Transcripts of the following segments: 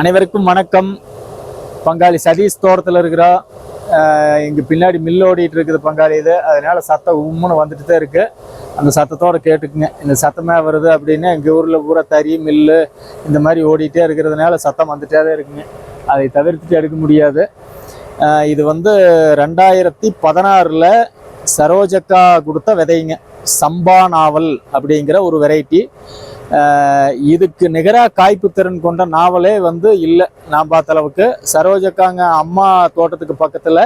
அனைவருக்கும் வணக்கம். பங்காளி சதீஷ் தோட்டத்தில் இருக்கிறோம் இங்கே பின்னாடி மில் ஓடிட்டு இருக்குது பங்காளி இது. அதனால சத்தம் உம்முன்னு வந்துட்டு தான் இருக்குது அந்த சத்தத்தோடு கேட்டுக்குங்க. இந்த சத்தமே வருது அப்படின்னு எங்கள் ஊரில் பூரா தறி மில்லு இந்த மாதிரி ஓடிட்டே இருக்கிறதுனால சத்தம் வந்துட்டே தான் இருக்குங்க. அதை தவிர்த்துட்டு எடுக்க முடியாது. இது வந்து ரெண்டாயிரத்தி பதினாறில் சரோஜக்கா கொடுத்த விதைங்க. சம்பா நாவல் அப்படிங்கிற ஒரு வெரைட்டி இதுக்கு நிகராக காய்ப்பு திறன் கொண்ட நாவலே வந்து இல்லை. நான் பார்த்த அளவுக்கு சரோஜக்காங்க அம்மா தோட்டத்துக்கு பக்கத்தில்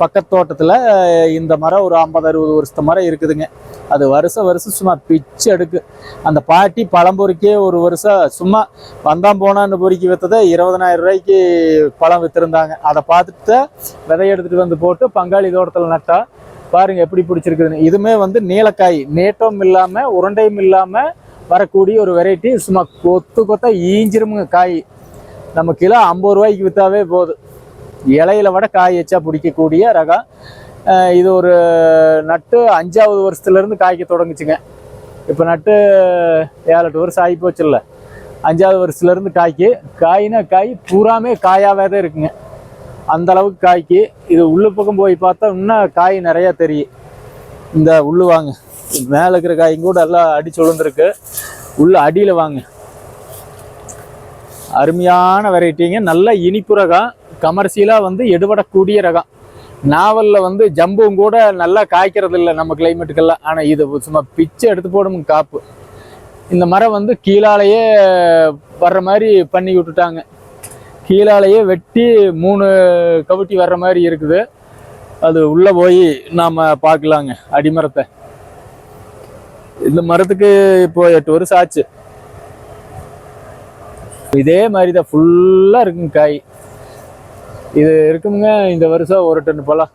பக்கத்து தோட்டத்தில் இந்த மரம் ஒரு ஐம்பது அறுபது வருஷத்து மரம் இருக்குதுங்க. அது வருஷம் வருஷம் சும்மா பிச்சு எடுக்கு. அந்த பாட்டி பழம் பொறிக்கே ஒரு வருஷம் சும்மா வந்தான் போனான்னு பொறுக்கி விற்றதை இருபதனாயிரம் ரூபாய்க்கு பழம் விற்றுருந்தாங்க அதை பார்த்துட்டு விதை எடுத்துகிட்டு வந்து போட்டு பங்காளி தோட்டத்தில் நட்டால் பாருங்க எப்படி பிடிச்சிருக்குதுன்னு. இதுமே வந்து நீலக்காய். நேட்டம் இல்லாமல் உருண்டையும் இல்லாமல் வரக்கூடிய ஒரு வெரைட்டி சும்மா கொத்து கொத்தா ஈஞ்சிருமுங்க காய். நம்ம கிலோ ஐம்பது ரூபாய்க்கு விற்றாவே போதும். இலையில விட காய் வச்சா பிடிக்கக்கூடிய ரகம் இது ஒரு நட்டு அஞ்சாவது வருஷத்துலேருந்து காய்க்க தொடங்குச்சுங்க. இப்போ நட்டு ஏழு எட்டு வருஷம் ஆகி போச்சுல்ல. அஞ்சாவது வருஷத்துலேருந்து காய்க்கு. காய்னா காய் பூராமே காயாவே தான் இருக்குங்க. அந்த அளவுக்கு காய்க்கு. இது உள்ளு பக்கம் போய் பார்த்தா இன்னும் காய் நிறையா தெரியும். இந்த உள்ளு வாங்க. மேலே இருக்கிற காயும் கூட எல்லாம் அடிச்சு விழுந்துருக்கு உள்ள அடியில் வாங்க. அருமையான வெரைட்டிங்க. நல்ல இனிப்பு ரகம் கமர்ஷியலாக வந்து எடுபடக்கூடிய ரகம் நாவலில் வந்து ஜம்பும் கூட நல்லா காய்க்கிறது இல்லை நம்ம கிளைமேட்டுக்கெல்லாம் ஆனால் இது சும்மா பிச்சை எடுத்து போடும் காப்பு. இந்த மரம் வந்து கீழாலேயே வர்ற மாதிரி பண்ணி விட்டுட்டாங்க. கீழாலேயே வெட்டி மூணு கவுட்டி வர்ற மாதிரி இருக்குது. அது உள்ளே போய் நாம் பார்க்கலாங்க அடிமரத்தை. இந்த மரத்துக்கு இப்போ எட்டு வருஷம் ஆச்சு. இதே மாதிரி தான் ஃபுல்லாக இருக்குங்க காய். இது இருக்குங்க இந்த வருஷம் ஒரு டன் பழம்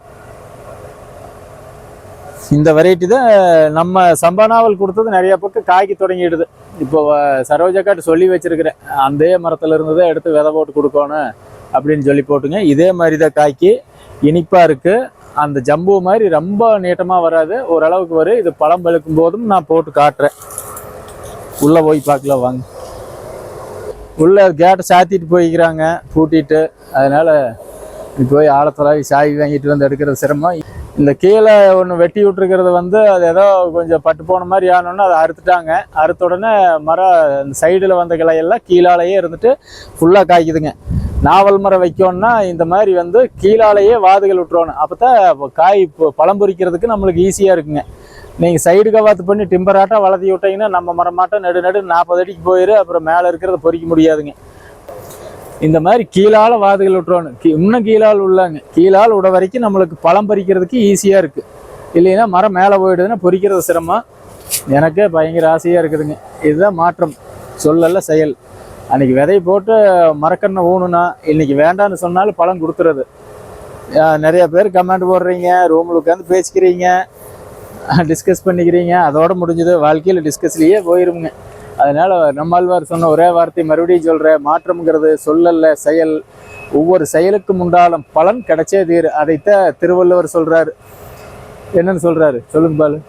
இந்த வெரைட்டி தான் நம்ம சம்பானாவல் கொடுத்தது நிறைய பக்கம் காய்க்க தொடங்கிடுது. இப்போ வ- சொல்லி வச்சிருக்கிறேன். அந்த மரத்துல இருந்து தான் எடுத்து விதை போட்டு கொடுக்கணும் அப்படின்னு சொல்லி போட்டுங்க. இதே மாதிரி தான் காய்க்கு இனிப்பா இருக்கு. அந்த ஜம்பு மாதிரி ரொம்ப நீட்டமாக வராது. ஓரளவுக்கு வரும். இது பழம் பழுக்கும் போதும் நான் போட்டு காட்டுறேன். உள்ளே போய் பார்க்கலாம் வாங்க. உள்ள கேட்டை சாத்திட்டு போய்க்கிறாங்க. பூட்டிட்டு. அதனால போய் ஆழத்தலாவி சாவி வாங்கிட்டு வந்து எடுக்கிறது சிரமம். இந்த கீழே ஒன்று வெட்டி விட்டுருக்கிறது வந்து அது ஏதோ கொஞ்சம் பட்டு போன மாதிரி ஆனோன்னு அதை அறுத்துட்டாங்க. அறுத்த உடனே மரம் இந்த சைடில் வந்த கிளையெல்லாம் கீழாலேயே இருந்துட்டு ஃபுல்லாக காய்க்குதுங்க. நாவல் மரம் வைக்கணும்னா இந்த மாதிரி வந்து கீழாலேயே வாதுகள் விட்டுறணும் அப்போ தான் காய் இப்போ பழம் பொறிக்கிறதுக்கு நம்மளுக்கு ஈஸியாக இருக்குங்க. நீங்கள் சைடு கவாத்து பண்ணி டிம்பராட்டம் வளர்த்தி விட்டீங்கன்னா நம்ம மரமாட்டம் நடு நடு நாற்பது அடிக்கு போயிரு அப்புறம் மேலே இருக்கிறத பொறிக்க முடியாதுங்க. இந்த மாதிரி கீழால வாதுகள் விட்டுறணும் கீ இன்னும் கீழால் உள்ளாங்க. கீழால் விட வரைக்கும் நம்மளுக்கு பழம் பறிக்கிறதுக்கு ஈஸியாக இருக்குது இல்லைன்னா மரம் மேலே போயிடுதுன்னா பொறிக்கிறது சிரமம். எனக்கே பயங்கர ஆசையாக இருக்குதுங்க. இதுதான் மாற்றம். சொல்லல செயல். அன்னைக்கு விதை போட்டு மரக்கண்ணை ஊணுனா இன்னைக்கு வேண்டான்னு சொன்னாலும் பழம் கொடுத்துறது நிறைய பேர் கமெண்ட் போடுறீங்க ரூமில் உட்காந்து பேசிக்கிறீங்க டிஸ்கஸ் பண்ணிக்கிறீங்க. அதோட முடிஞ்சது. வாழ்க்கையில் டிஸ்கஸ்லேயே போயிருங்க அதனால நம்மாழ்வார் சொன்ன ஒரே வார்த்தை மறுபடியும் சொல்கிறேன் மாற்றம்ங்கிறது சொல்லல்ல செயல். ஒவ்வொரு செயலுக்கும் உண்டாலும் பலன் கிடைச்சே தீரு. அதைத்தான் திருவள்ளுவர் சொல்றாரு. என்னன்னு சொல்றாரு? சொல்லுங்க பாலு.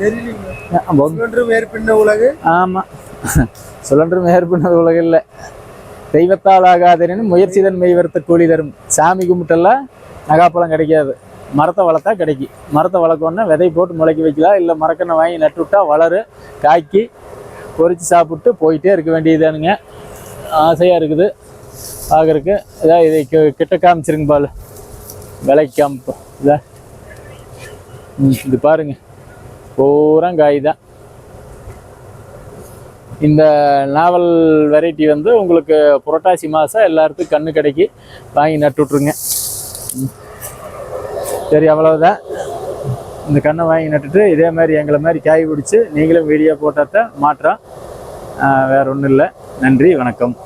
தெரியலீங்க ஆமா, ஒன்று மேற்பின்ன உலகு. ஆமா. சுழன்று மேற்பண்ணது உலகம் இல்லை. தெய்வத்தால் ஆகாதேன்னு முயற்சிதன் மெய்வர்த்த கூலி தரும். சாமி கும்பிட்டெல்லாம் நகாப்பழம் கிடைக்காது. மரத்தை வளர்த்தா கிடைக்கும். மரத்தை வளர்க்கணுன்னா விதை போட்டு முளைக்க வைக்கலாம். இல்லை மரக்கண்ணை வாங்கி நட்டு விட்டா வளரு காய்க்கி பொறிச்சு சாப்பிட்டு போயிட்டே இருக்க வேண்டியதானுங்க ஆசையாக இருக்குது. பார்க்குறக்கு இதாக இதை கிட்ட காமிச்சிருங்க பால். விலைக்கு காமிப்போம் இதா. ம், இது பாருங்க. பூரா காய் தான் இந்த நாவல் வெரைட்டி வந்து உங்களுக்கு புரட்டாசி மாதம் எல்லாத்துக்கும் கண்ணு கடைக்கு வாங்கி நட்டு விட்ருங்க ம். சரி அவ்வளோதான் இந்த கண்ணை வாங்கி நட்டுட்டு இதே மாதிரி எங்களை மாதிரி காய் பிடிச்சி நீங்களும் வீடியோ போட்டால் தான் மாற்றம் ஆஹ் வேற ஒன்றும் இல்லை. நன்றி வணக்கம்.